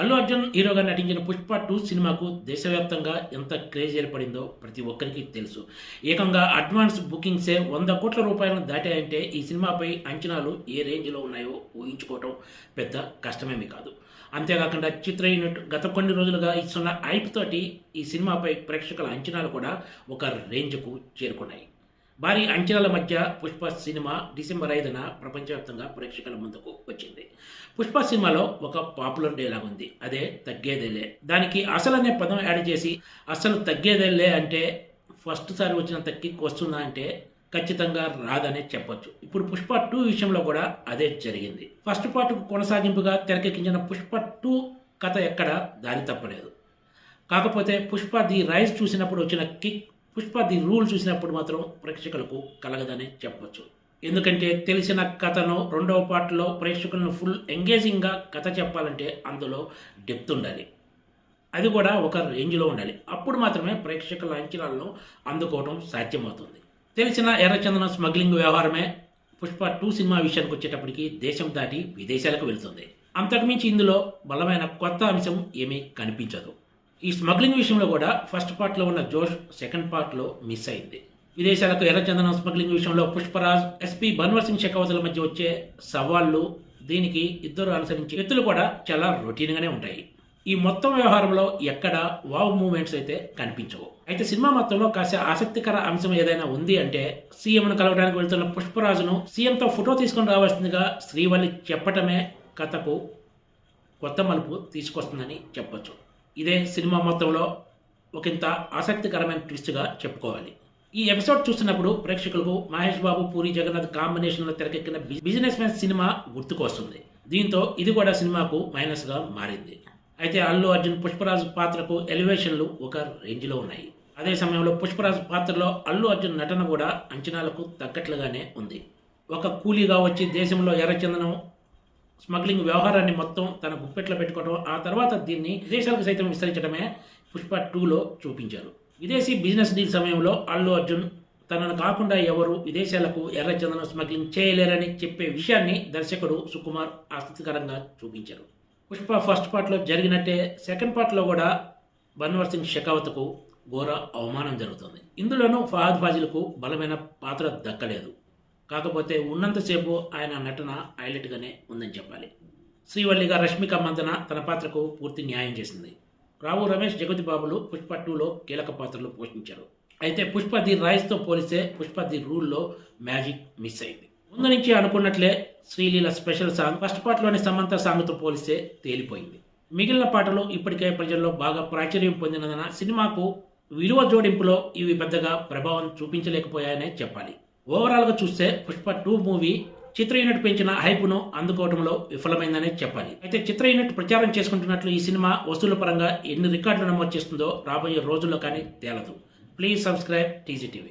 అల్లు అర్జున్ హీరోగా నటించిన పుష్ప టూ సినిమాకు దేశవ్యాప్తంగా ఎంత క్రేజ్ ఏర్పడిందో ప్రతి ఒక్కరికి తెలుసు. ఏకంగా అడ్వాన్స్ బుకింగ్సే వంద కోట్ల రూపాయలను దాటాయంటే ఈ సినిమాపై అంచనాలు ఏ రేంజ్లో ఉన్నాయో ఊహించుకోవటం పెద్ద కష్టమేమీ కాదు. అంతేకాకుండా చిత్ర యూనిట్ గత కొన్ని రోజులుగా ఇస్తున్న ఐప్ తోటి ఈ సినిమాపై ప్రేక్షకుల అంచనాలు కూడా ఒక రేంజ్కు చేరుకున్నాయి. భారీ అంచనాల మధ్య పుష్ప సినిమా డిసెంబర్ ఐదున ప్రపంచవ్యాప్తంగా ప్రేక్షకుల ముందుకు వచ్చింది. పుష్ప సినిమాలో ఒక పాపులర్ డైలాగ్ ఉంది. అదే తగ్గేదేలే. దానికి అసలు అనే పదం యాడ్ చేసి అసలు తగ్గేదేలే అంటే ఫస్ట్ సారి వచ్చినంత కిక్ వస్తుందా అంటే ఖచ్చితంగా రాదనే చెప్పొచ్చు. ఇప్పుడు పుష్ప టూ విషయంలో కూడా అదే జరిగింది. ఫస్ట్ పార్ట్కు కొనసాగింపుగా తెరకెక్కించిన పుష్ప టూ కథ ఎక్కడ దారి తప్పలేదు. కాకపోతే పుష్ప ది రైస్ చూసినప్పుడు వచ్చిన కిక్ పుష్ప ది రూల్ చూసినప్పుడు మాత్రం ప్రేక్షకులకు కలగదని చెప్పవచ్చు ఎందుకంటే తెలిసిన కథను రెండవ పార్ట్లో ప్రేక్షకులను ఫుల్ ఎంగేజింగ్గా కథ చెప్పాలంటే అందులో డెప్త్ ఉండాలి. అది కూడా ఒక రేంజ్లో ఉండాలి. అప్పుడు మాత్రమే ప్రేక్షకుల అంచనాలను అందుకోవడం సాధ్యమవుతుంది. తెలిసిన ఎర్రచందనం స్మగ్లింగ్ వ్యవహారమే పుష్ప టూ సినిమా విషయానికి వచ్చేటప్పటికి దేశం దాటి విదేశాలకు వెళ్తుంది. అంతకుమించి ఇందులో బలమైన కొత్త అంశం ఏమీ కనిపించదు. ఈ స్మగ్లింగ్ విషయంలో కూడా ఫస్ట్ పార్ట్లో ఉన్న జోష్ సెకండ్ పార్ట్లో మిస్ అయింది. విదేశాలకు ఎర్రచందనం స్మగ్లింగ్ విషయంలో పుష్పరాజ్ ఎస్పీ బన్వర్ సింగ్ షెకావతుల మధ్య వచ్చే సవాళ్ళు దీనికి ఇద్దరు అనుసరించే ఎత్తులు కూడా చాలా రొటీన్గానే ఉంటాయి. ఈ మొత్తం వ్యవహారంలో ఎక్కడ వావ్ మూమెంట్స్ అయితే కనిపించవు. అయితే సినిమా మొత్తంలో కాస్త ఆసక్తికర అంశం ఏదైనా ఉంది అంటే సీఎంను కలవడానికి వెళ్తున్న పుష్పరాజును సీఎంతో ఫోటో తీసుకుని రావాల్సిందిగా శ్రీవల్లి చెప్పటమే కథకు కొత్త మలుపు తీసుకొస్తుందని చెప్పొచ్చు. ఇదే సినిమా మొత్తంలో ఒకంత ఆసక్తికరమైన ట్విస్ట్గా చెప్పుకోవాలి. ఈ ఎపిసోడ్ చూస్తున్నప్పుడు ప్రేక్షకులకు మహేష్ బాబు పూరి జగన్నాథ్ కాంబినేషన్లో తెరకెక్కిన బిజినెస్ మ్యాన్ సినిమా గుర్తుకొస్తుంది. దీంతో ఇది కూడా సినిమాకు మైనస్గా మారింది. అయితే అల్లు అర్జున్ పుష్పరాజు పాత్రకు ఎలివేషన్లు ఒక రేంజ్లో ఉన్నాయి. అదే సమయంలో పుష్పరాజు పాత్రలో అల్లు అర్జున్ నటన కూడా అంచనాలకు తగ్గట్లుగానే ఉంది. ఒక కూలీగా వచ్చి దేశంలో ఎర్రచందనం స్మగ్లింగ్ వ్యవహారాన్ని మొత్తం తన గుప్పెట్లో పెట్టుకోవడం ఆ తర్వాత దీన్ని విదేశాలకు సైతం విస్తరించడమే పుష్ప టూలో చూపించారు. విదేశీ బిజినెస్ డీల్ సమయంలో అల్లు అర్జున్ తనను కాకుండా ఎవరు విదేశాలకు ఎర్రచందనం స్మగ్లింగ్ చేయలేరని చెప్పే విషయాన్ని దర్శకుడు సుకుమార్ ఆసక్తికరంగా చూపించారు. పుష్ప ఫస్ట్ పార్ట్లో జరిగినట్టే సెకండ్ పార్ట్లో కూడా బన్వర్ సింగ్ షెకావత్కు ఘోర అవమానం జరుగుతుంది. ఇందులోనూ ఫహద్ ఫాజిల్కు బలమైన పాత్ర దక్కలేదు. కాకపోతే ఉన్నంతసేపు ఆయన నటన హైలైట్గానే ఉందని చెప్పాలి. శ్రీవల్లిగా రష్మిక మందన తన పాత్రకు పూర్తి న్యాయం చేసింది. రావు రమేష్ జగతి బాబులు పుష్ప టూలో కీలక పాత్రలు పోషించారు. అయితే పుష్ప ది రైస్తో పోలిస్తే పుష్ప ది రూల్లో మ్యాజిక్ మిస్ అయింది. ముందు నుంచి అనుకున్నట్లే శ్రీలీల స్పెషల్ సాంగ్ ఫస్ట్ పార్ట్లోని సమంత సాంగ్తో పోలిస్తే తేలిపోయింది. మిగిలిన పాటలు ఇప్పటికే ప్రజల్లో బాగా ప్రాచుర్యం పొందినందున సినిమాకు విలువ జోడింపులో ఇవి పెద్దగా ప్రభావం చూపించలేకపోయాయనే చెప్పాలి. ఓవరాల్గా చూస్తే పుష్ప టూ మూవీ చిత్ర యూనిట్ పెంచిన హైప్ను అందుకోవడంలో విఫలమైందనే చెప్పాలి. అయితే చిత్ర యూనిట్ ప్రచారం చేసుకుంటున్నట్లు ఈ సినిమా వసూల పరంగా ఎన్ని రికార్డులు నమోదు చేస్తుందో రాబోయే రోజుల్లో కానీ తేలదు. Please subscribe TGTV